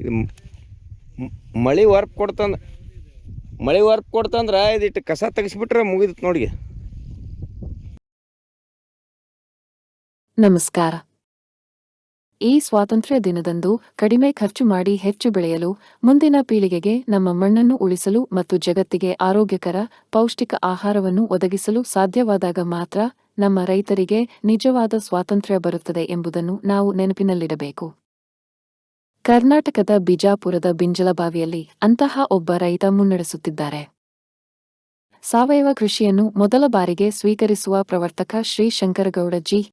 ಇದು ಮಳೆ ವರ್ಪ್ ಕೊಡ್ತಂದ, ಮಳೆ ವರ್ಪ್ ಕೊಡ್ತಂದ್ರೆ ಇದಿಟ್ಟು ಕಸ ತೆಗಿಸ್ಬಿಟ್ರೆ ಮುಗಿದಿತ್ತು ನೋಡಿ ನಮಸ್ಕಾರ. ಈ ಸ್ವಾತಂತ್ರ್ಯ ದಿನದಂದು ಕಡಿಮೆ ಖರ್ಚು ಮಾಡಿ ಹೆಚ್ಚು ಬೆಳೆಯಲು ಮುಂದಿನ ಪೀಳಿಗೆಗೆ ನಮ್ಮ ಮಣ್ಣನ್ನು ಉಳಿಸಲು ಮತ್ತು ಜಗತ್ತಿಗೆ ಆರೋಗ್ಯಕರ, ಪೌಷ್ಟಿಕ ಆಹಾರವನ್ನು ಒದಗಿಸಲು ಸಾಧ್ಯವಾದಾಗ ಮಾತ್ರ ನಮ್ಮ ರೈತರಿಗೆ ನಿಜವಾದ ಸ್ವಾತಂತ್ರ್ಯ ಬರುತ್ತದೆ ಎಂಬುದನ್ನು ನಾವು ನೆನಪಿನಲ್ಲಿಡಬೇಕು. ಕರ್ನಾಟಕದ ಬಿಜಾಪುರದ ಬಿಂಜಲಬಾವಿಯಲ್ಲಿ ಅಂತಹ ಒಬ್ಬ ರೈತ ಮುನ್ನಡೆಸುತ್ತಿದ್ದಾರೆ. ಸಾವಯವ ಕೃಷಿಯನ್ನು ಮೊದಲ ಬಾರಿಗೆ ಸ್ವೀಕರಿಸುವ ಪ್ರವರ್ತಕ ಶ್ರೀ ಶಂಕರಗೌಡ ಜಿ.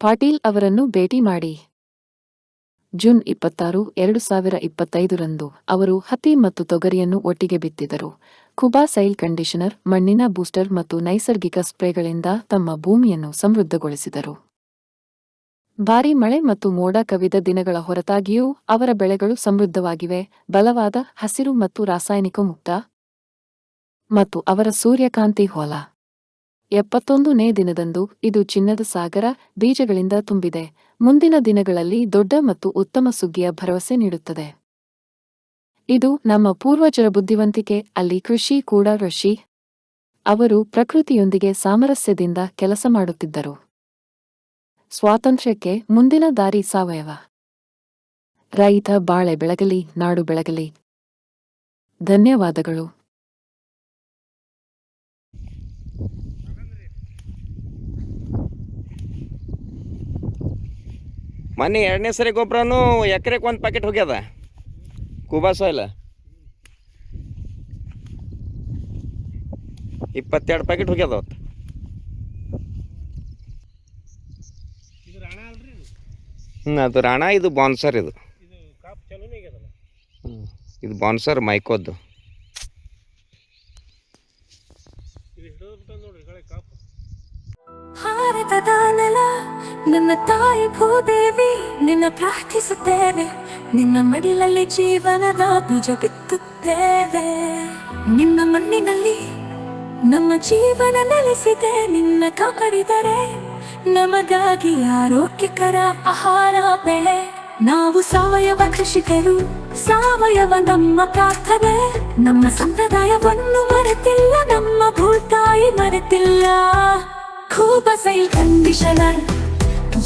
ಪಾಟೀಲ್ ಅವರನ್ನು ಭೇಟಿ ಮಾಡಿ. ಜೂನ್ ಇಪ್ಪತ್ತಾರು, ಎರಡು ಸಾವಿರ ಇಪ್ಪತ್ತೈದರಂದು ಅವರು ಹತ್ತಿ ಮತ್ತು ತೊಗರಿಯನ್ನು ಒಟ್ಟಿಗೆ ಬಿತ್ತಿದರು. ಕುಬಾ ಸೈಲ್ ಕಂಡೀಷನರ್, ಮಣ್ಣಿನ ಬೂಸ್ಟರ್ ಮತ್ತು ನೈಸರ್ಗಿಕ ಸ್ಪ್ರೇಗಳಿಂದ ತಮ್ಮ ಭೂಮಿಯನ್ನು ಸಮೃದ್ಧಗೊಳಿಸಿದರು. ಭಾರೀ ಮಳೆ ಮತ್ತು ಮೋಡ ಕವಿದ ದಿನಗಳ ಹೊರತಾಗಿಯೂ ಅವರ ಬೆಳೆಗಳು ಸಮೃದ್ಧವಾಗಿವೆ. ಬಲವಾದ ಹಸಿರು ಮತ್ತು ರಾಸಾಯನಿಕ ಮುಕ್ತ ಮತ್ತು ಅವರ ಸೂರ್ಯಕಾಂತಿ ಹೊಲ. ಎಪ್ಪತ್ತೊಂದನೇ ದಿನದಂದು ಇದು ಚಿನ್ನದ ಸಾಗರ ಬೀಜಗಳಿಂದ ತುಂಬಿದೆ. ಮುಂದಿನ ದಿನಗಳಲ್ಲಿ ದೊಡ್ಡ ಮತ್ತು ಉತ್ತಮ ಸುಗ್ಗಿಯ ಭರವಸೆ ನೀಡುತ್ತದೆ. ಇದು ನಮ್ಮ ಪೂರ್ವಜರ ಬುದ್ಧಿವಂತಿಕೆ. ಅಲ್ಲಿ ಕೃಷಿ ಕೂಡ ಋಷಿ ಅವರು ಪ್ರಕೃತಿಯೊಂದಿಗೆ ಸಾಮರಸ್ಯದಿಂದ ಕೆಲಸ ಮಾಡುತ್ತಿದ್ದರು. ಸ್ವಾತಂತ್ರ್ಯಕ್ಕೆ ಮುಂದಿನ ದಾರಿ ಸಾವಯವ. ರೈತ ಬಾಳೆ ಬೆಳಗಲಿ, ನಾಡು ಬೆಳಗಲಿ. ಧನ್ಯವಾದಗಳು. ಮೊನ್ನೆ ಎರಡನೇ ಸರಿ ಗೊಬ್ಬರನೂ ಎಕರೆಗೆ ಒಂದು ಪ್ಯಾಕೆಟ್ ಹೋಗ್ಯದ? ಕುಬಾ ಸಾಯಿಲ್ ಇಪ್ಪತ್ತೆರಡು ಪ್ಯಾಕೆಟ್ ಹೋಗ್ಯದ ಅವತ್ತು ಇದು ರಾಣ ಅಲ್ರಿ ಇದು ಹ್ಞೂ ಅದು ರಾಣ ಇದು ಬಾನ್ಸರ್ ಇದು. ಇದು ಕಾಪ್ ಚಲೋನೇ ಆಗ್ಯದಲ್ಲ ಹ್ಞೂ ಇದು ಬಾನ್ಸರ್ ಮೈಕೋದ್ದು. ಇದು ಹಿಡಿದು ಬಿಟ್ಟ ನೋಡ್ರಿ ಕಳೆ ಕಾಪ್. ಭಾರತದ ನೆಲ ನನ್ನ ತಾಯಿ ಭೂದೇವಿ ನಿನ್ನ ಪ್ರಾರ್ಥಿಸುತ್ತೇವೆ. ನಿನ್ನ ಮಡಿಲಲ್ಲಿ ಜೀವನದ ಬೀಜ ಬಿತ್ತುತ್ತೇವೆ. ನಿನ್ನ ಮಣ್ಣಿನಲ್ಲಿ ನಮ್ಮ ಜೀವನ ನೆಲೆಸಿದೆ ನಿನ್ನ ಕಾಪಾಡಿದರೆ ನಮಗಾಗಿ ಆರೋಗ್ಯಕರ ಆಹಾರ ಬೆಳೆ. ನಾವು ಸಾವಯವ ಕೃಷಿಕರು, ಸಾವಯವ ನಮ್ಮ ಪ್ರಾರ್ಥನೆ. ನಮ್ಮ ಸಂಪ್ರದಾಯವನ್ನು ಮರೆತಿಲ್ಲ, ನಮ್ಮ ಭೂತಾಯಿ ಮರೆತಿಲ್ಲ. ಕೂಬಸೈಲ್ ಕಂಡೀಷನರ್,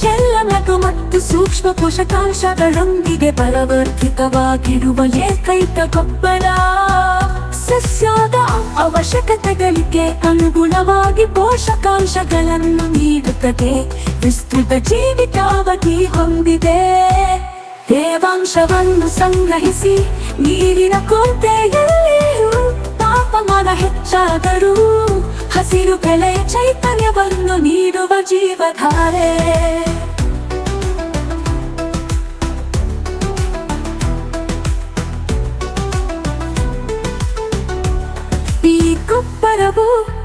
ಎಲ್ಲ ನಗು ಮತ್ತು ಸೂಕ್ಷ್ಮ ಪೋಷಕಾಂಶಗಳೊಂದಿಗೆ ಬಲವರ್ಧಿತವಾಗಿರುವ ಏಕೈಕ ಗೊಬ್ಬರ ಸಸ್ಯದ ಅವಶ್ಯಕತೆಗಳಿಗೆ ಅನುಗುಣವಾಗಿ ಪೋಷಕಾಂಶಗಳನ್ನು ನೀಡುತ್ತದೆ. ವಿಸ್ತೃತ ಜೀವಿತಾವಧಿ ಹೊಂದಿದೆ. ತೇವಾಂಶವನ್ನು ಸಂಗ್ರಹಿಸಿ ನೀರಿನ ಕೊರತೆಯಲ್ಲಿಯೂ ತಾಪಮಾನ ಹೆಚ್ಚಾದರೂ ಹಸಿರು ಬೆಳೆ ಚೈತನ್ಯವನ್ನು ನೀಡುವ ಜೀವಧಾರೆ.